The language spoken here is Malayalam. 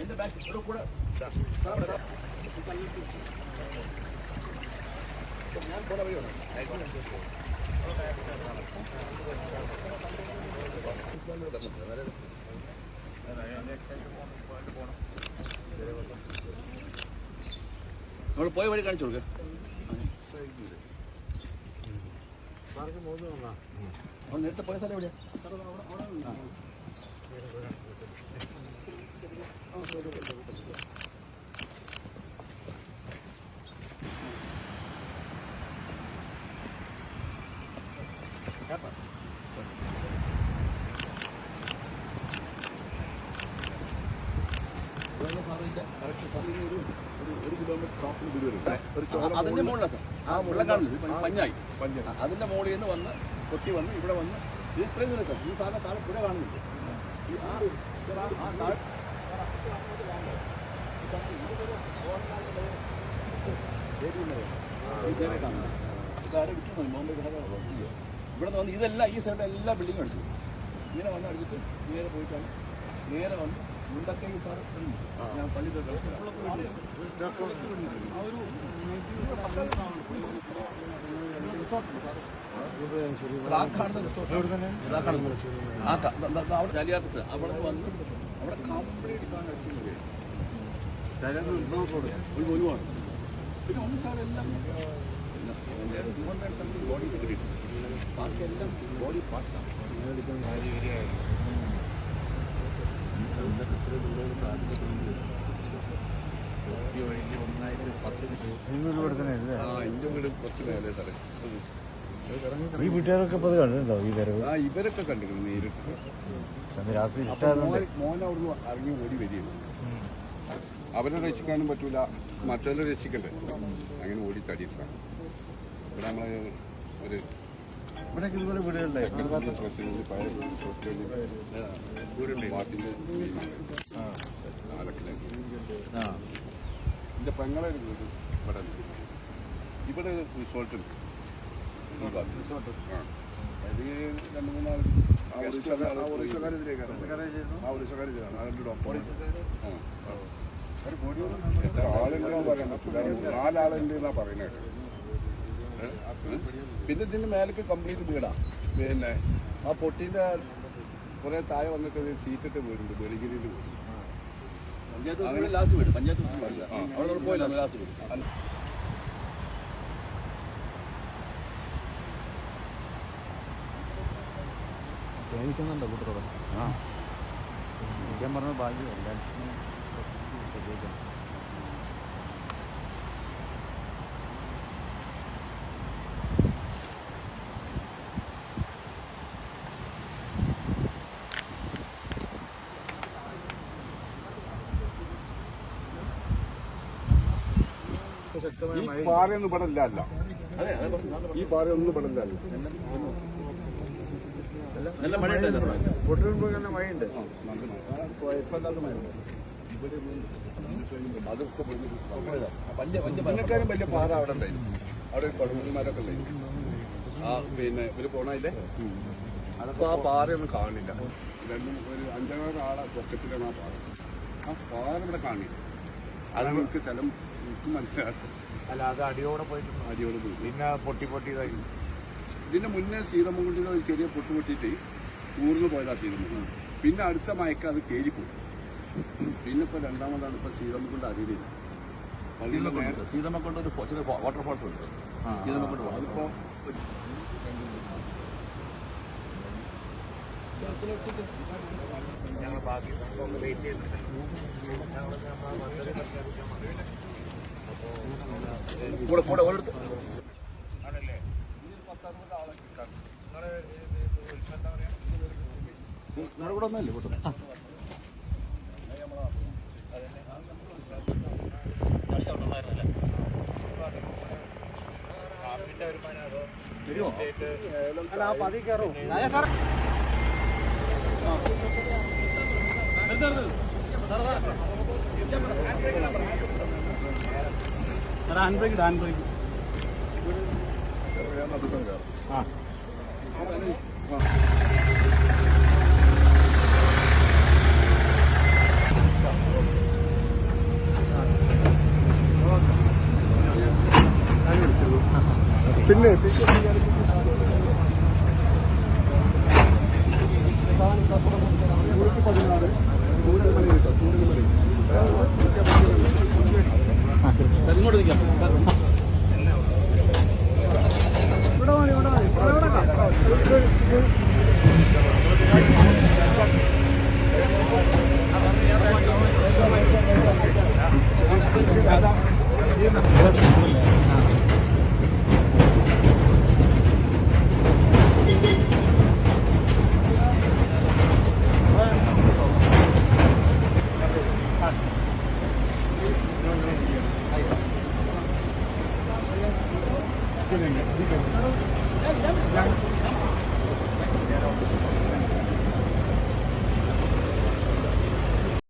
എന്റെ ബാക്ക് ഇവിടെ കൂടെ. ഞാൻ പോണ വഴിയാണ് നമ്മൾ പോയ വഴി കാണിച്ചു കൊടുക്ക. നേരത്തെ പോയ സ്ഥലം എവിടെയാ? അതിന്റെ മുകളിലാണ് സാർ. ആ മുള്ള കാണുന്നത് പഞ്ഞായി. അതിന്റെ മുകളിൽ നിന്ന് വന്ന് കൊത്തി വന്ന് ഇവിടെ വന്ന് ഇത് ഇത്രയും ദൂരം ഈ സാധനം താഴെ പുഴ താഴെ ഇവിടെ വന്ന് ഇതെല്ലാം ഈ സൈഡിലെ എല്ലാ ബിൽഡിങ്ങും അടിച്ചു ഇങ്ങനെ വന്ന് അടിച്ചിട്ട് നേരെ പോയിട്ടാണ് നേരെ വന്ന് മുണ്ടക്കൈ സാർ ഞാൻ പള്ളി അവിടെ വന്ന് അവിടെ സാധനം അടിച്ചു ഒരു ഒഴിവാണ് പിന്നെ ഒന്ന് സാർ എല്ലാം ബോഡി പാർട്സ് ആണ് ആ ഇന്റെ വീട് കുറച്ച് മേലെ സാറേ ഈ വീട്ടുകാരൊക്കെ ഇപ്പൊ അത് കണ്ടിട്ടുണ്ടോ ഈ വരവ്? ആ ഇവരൊക്കെ കണ്ടിരുന്നു നേരിട്ട്. അന്ന് രാത്രി മോൻ അവിടുന്ന് ഇറങ്ങി ഓടി വരികയാണ്. അവനെ രക്ഷിക്കാനും പറ്റൂല മറ്റുള്ള രക്ഷിക്കണ്ടേ? അങ്ങനെ ഓടി തടിയിട്ടാണ്. ഇവിടെ നമ്മളെ ഒരു ഇവിടെ ഇതുപോലെ വീടുകളുണ്ടായി സെക്രട്ടറി പ്രസിഡന്റ് പഴയ പ്രസിഡന്റ് പാർട്ടിന്റെ ആലക്കിലേക്ക് എന്റെ പെങ്ങളെ ഒരു വീട് ഇവിടെ. ഇവിടെ റിസോർട്ട് എത്ര ആളുണ്ടെന്ന് പറയാൻ പറ്റില്ല നാലാളുണ്ട് എന്നാ പറയുന്നത് പിന്നെ ഇതിന്റെ മേലേക്ക് കംപ്ലീറ്റ് വീടാ. പിന്നെ ആ പൊട്ടിന്റെ കുറെ താഴെ വന്നിട്ട് സീറ്റിട്ട് വീടുണ്ട് വെളിഗിരിയിൽ വീട് പഞ്ചായത്ത് ലാസ്റ്റ് വീട് പഞ്ചായത്ത് വീട്. അവിടെ പോയില്ല ലാസ്റ്റ് വീട്. തേനിച്ചെന്നുണ്ടോ കൂട്ടത്തോടെ? ആ. ഞാൻ പറഞ്ഞ ഭാഗ്യം എല്ലാവർക്കും ഈ പാറയൊന്നും ഇവിടെ അല്ല. ഈ പാറയൊന്നും ഇവിടെ അല്ല. നല്ല മഴയുണ്ട് വലിയ പാറ അവിടെ ഉണ്ടായിരുന്നു അവിടെ ഒരു പടുകുമാരൊക്കെ ഉണ്ടായിരുന്നു ആ പിന്നെ ഇവർ പോണില്ലേ അപ്പൊ ആ പാറയൊന്നും കാണില്ല. രണ്ടും ഒരു അഞ്ചാറ് ആളെ പൊക്കത്തിലാണ് ആ പാറ. ആ പാറ ഇവിടെ കാണില്ല. അത് നമുക്ക് സ്ഥലം എനിക്ക് മനസ്സിലാക്കും അല്ല അത് അടിയോടെ പോയിട്ട് അടിയോടെ പോയി. പിന്നെ പൊട്ടി പൊട്ടി ഇതിന്റെ മുന്നേ സീതമുകുണ്ടിന് ഒരു ചെറിയ പൊട്ട് പൊട്ടിയിട്ട് ഊർന്നു പോയതാ സീതമുകുണ്ട് പിന്നെ അടുത്ത മയക്ക അത് കയറിപ്പോയി പിന്നെ ഇപ്പൊ രണ്ടാമതാണ് ഇപ്പൊ സീതമുകുണ്ട് അറിയില്ല സീതമ്മക്കൊണ്ട് ഒരു ചെറിയ വാട്ടർഫോൾസ് ഉണ്ട്. സീതമ്മക്കൊണ്ട് വാട്ടർ അതിപ്പോ ഞങ്ങൾ ബാക്കി വെയിറ്റ് ചെയ്യുന്നുണ്ട് കൂടെ കൂടെ ഓരോരുത്തർ. നിങ്ങളുടെ കൂടെ ഒന്നല്ലേ കൂട്ടം അല്ല ആ പതി കയറും ഹാൻഡ് ബ്രേക്ക് ഹാൻഡ് ബ്രേക്ക് ആ. Thế này, thế kia. Thank Ja.